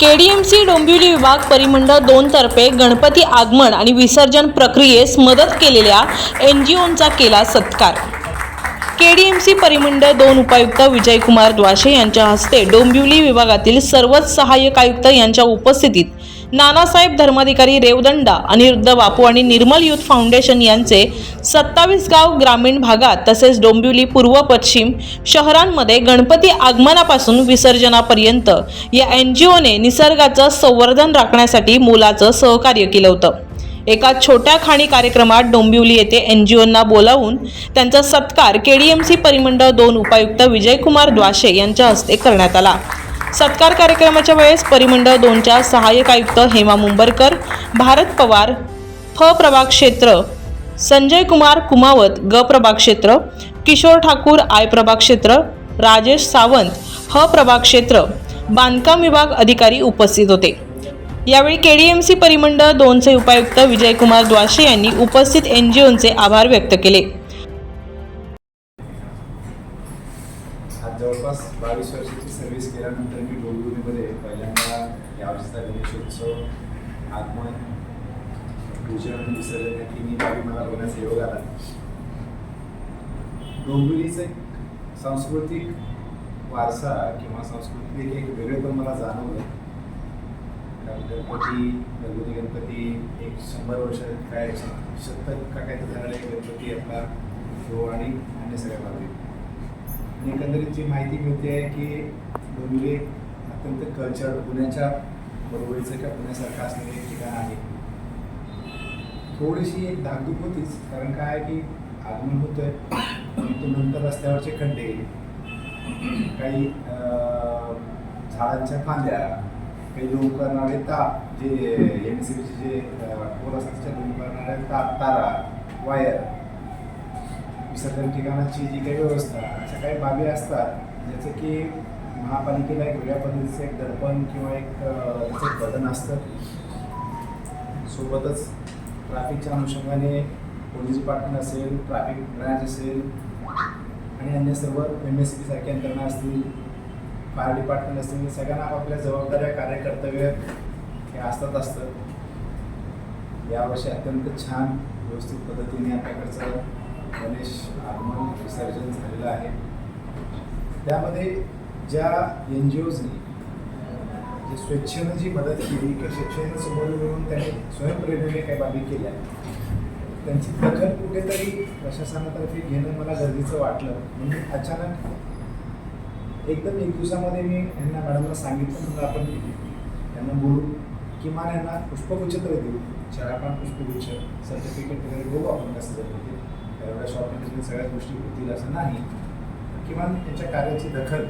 KDMC Dombivli विभाग परिमंडळ दोन तर्फे गणपती आगमन आणि विसर्जन प्रक्रियेस मदत केलेल्या एन जी ओंचा केला सत्कार. केडीएमसी परिमंडळ दोन उपायुक्त विजयकुमार द्वाशे यांच्या हस्ते डोंबिवली विभागातील सर्वच सहाय्यक आयुक्त यांच्या उपस्थितीत नानासाहेब धर्माधिकारी रेवदंडा अनिरुद्ध बापू आणि निर्मल युथ फाउंडेशन यांचे सत्तावीस गाव ग्रामीण भागात तसेच डोंबिवली पूर्व पश्चिम शहरांमध्ये गणपती आगमनापासून विसर्जनापर्यंत या एन जी ओने निसर्गाचं संवर्धन राखण्यासाठी मोलाचं सहकार्य केलं होतं. एका छोट्या खाणी कार्यक्रमात डोंबिवली येथे एन जी ओंना बोलावून त्यांचा सत्कार के डी एम सी परिमंडळ दोन उपायुक्त विजयकुमार द्वाशे यांच्या हस्ते करण्यात आला. सत्कार कार्यक्रमाच्या वेळेस परिमंडळ दोनच्या सहाय्यक आयुक्त हेमा मुंबरकर भारत पवार फ प्रभाग क्षेत्र संजय कुमार कुमावत ग प्रभाग क्षेत्र किशोर ठाकूर आय प्रभाग क्षेत्र राजेश सावंत ह प्रभाग क्षेत्र बांधकाम विभाग अधिकारी उपस्थित होते. यावेळी के डी एम सी परिमंडळ दोनचे उपायुक्त विजयकुमार द्वाशे यांनी उपस्थित एन जी ओंचे आभार व्यक्त केले. आज जवळपास बावीस वर्षाची सर्व्हिस केल्यानंतर मी डोंबिवलीमध्ये पहिल्यांदा यावर्षीचा गणेशोत्सव आगमन पूजन विसर्जन या तिन्ही बाबी मला बघण्याचा योग आला. डोंबिवलीचा एक सांस्कृतिक वारसा किंवा सांस्कृतिक एक वेगळेपण मला जाणवलं. गणपती घरगुती गणपती एक शंभर वर्ष काय शतक का काय तर झालेला एक गणपती आपला तो आणि अन्य सगळ्या बाबी. आणि एकंदरीत जी माहिती मिळते आहे की डोंबिवली अत्यंत कल्चर पुण्याच्या बरोबरीचं किंवा पुण्यासारखं असलेलं एक ठिकाण आहे. थोडीशी एक धाकधूक होतीच कारण काय आहे की आगमन आहे तो नंतर रस्त्यावरचे खड्डे काही अं, झाडांच्या फांद्या काही लोक करणारे ताप जे एम सी बीचे जे पोर असतात त्याच्या लोक करणारे ताप तारा वायर विसर्जन ठिकाणाची जी काही व्यवस्था अशा काही बाबी असतात ज्याचं की महापालिकेला एक वेगळ्या पद्धतीचं एक दर्पण किंवा एक त्याचं बदन असतं. सोबतच ट्रॅफिकच्या अनुषंगाने पोलीस डिपार्टमेंट असेल ट्रॅफिक ब्रँच असेल आणि अन्य सर्व एम एस सी सारख्या यंत्रणा असतील फायर डिपार्टमेंट असतील सगळ्यांना आपापल्या जबाबदाऱ्या कार्यकर्तव्य हे असतात असतं. यावर्षी अत्यंत छान व्यवस्थित पद्धतीने आपल्याकडचं गणेश आगमन विसर्जन झालेलं आहे. त्यामध्ये ज्या एन जी ओजनी जे स्वेच्छेनं जी मदत केली किंवा स्वेच्छेनं समोर मिळून त्यांनी स्वयंप्रेरणेने काही बाबी केल्या त्यांची दखल कुठेतरी प्रशासनातर्फे घेणं मला गरजेचं वाटलं. म्हणजे अचानक एकदम एक दिवसामध्ये मी यांना मॅडमला सांगितलं म्हणून आपण त्यांना बोलू. किमान यांना पुष्पगुच्छ तरी देऊ. चार पाच पुष्पगुच्छ सर्टिफिकेट वगैरे बघू आपण कसं जर एवढ्या शॉर्टमध्ये सगळ्या गोष्टी होतील असं नाही. किमान त्यांच्या कार्याची दखल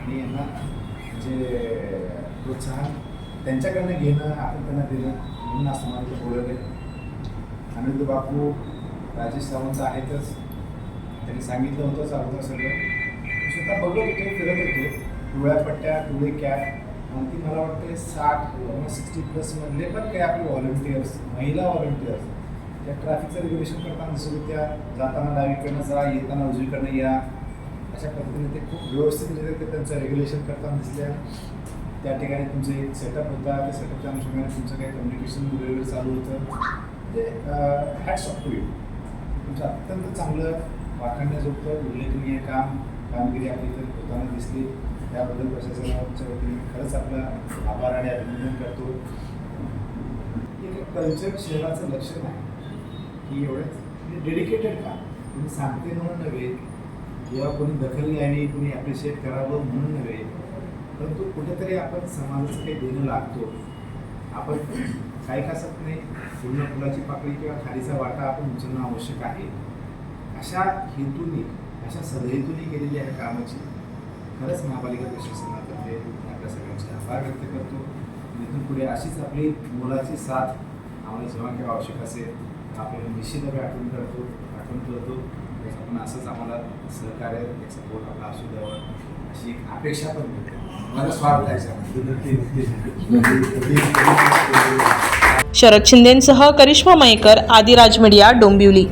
आणि यांना जे प्रोत्साहन त्यांच्याकडनं घेणं आपण त्यांना देणं म्हणून असं मला इथं बोलवलं आनंद बापू राजेश सावंत आहेतच. त्यांनी सांगितलं होतंच अगोदर सगळं. स्वतः बघत होतो फिरत होतो. डोळ्या पट्ट्या डोळे कॅप आणि ती मला वाटते साठ किंवा सिक्स्टी प्लसमधले पण काही आपले व्हॉलंटियर्स महिला व्हॉलंटियर्स त्या ट्रॅफिकचं रेग्युलेशन करताना दिसत त्या जाताना डावीकडनं जा येताना उजवीकडनं या. अशा पद्धतीने ते खूप व्यवस्थित ते त्यांचं रेग्युलेशन करताना दिसल्या. त्या ठिकाणी तुमचं एक सेटअप होता. त्या सेटअपच्या अनुषंगाने तुमचं काही कम्युनिकेशन वेगवेगळं चालू होतं. ते हॅट्स ऑफ टू यू तुमचं अत्यंत चांगलं वाखाणण्याजोगतं उल्लेखनीय काम कामगिरी आपली इथं होताना दिसली. त्याबद्दल प्रशासनाच्या वतीने खरंच आपला आभार आणि अभिनंदन करतो. एक कल्चर शहराचं लक्षण आहे. की एवढंच डेडिकेटेड का? तुम्ही सांगते म्हणून नव्हे. किंवा कोणी दखल घ्यावी कोणी ॲप्रिशिएट करावं म्हणून नव्हे परंतु कुठेतरी आपण समाजाचं काही देणं लागतो. आपण काही कसत नाही. पूर्ण फुलाची पाकळी किंवा खालीचा वाटा आपण उचलणं आवश्यक आहे. अशा हेतूने अशा सदहेतूने केलेली आहे कामाची खरंच महापालिका प्रशासनातर्फे आपल्या सगळ्यांचे आभार व्यक्त करतो. इथून पुढे अशीच आपली मुलाची साथ आम्हाला जेव्हा केव्हा आवश्यक असेल आपल्याला निश्चितपणे आठवण करतो आठवण करतो. आपण असंच आम्हाला सहकार्य सपोर्ट आपला असू द्यावा. अशी एक अपेक्षा पण मिळते. मला स्वार्थ आहे शरद शिंदेसह करिश्मा मयेकर आदिराज मीडिया डोंबिवली.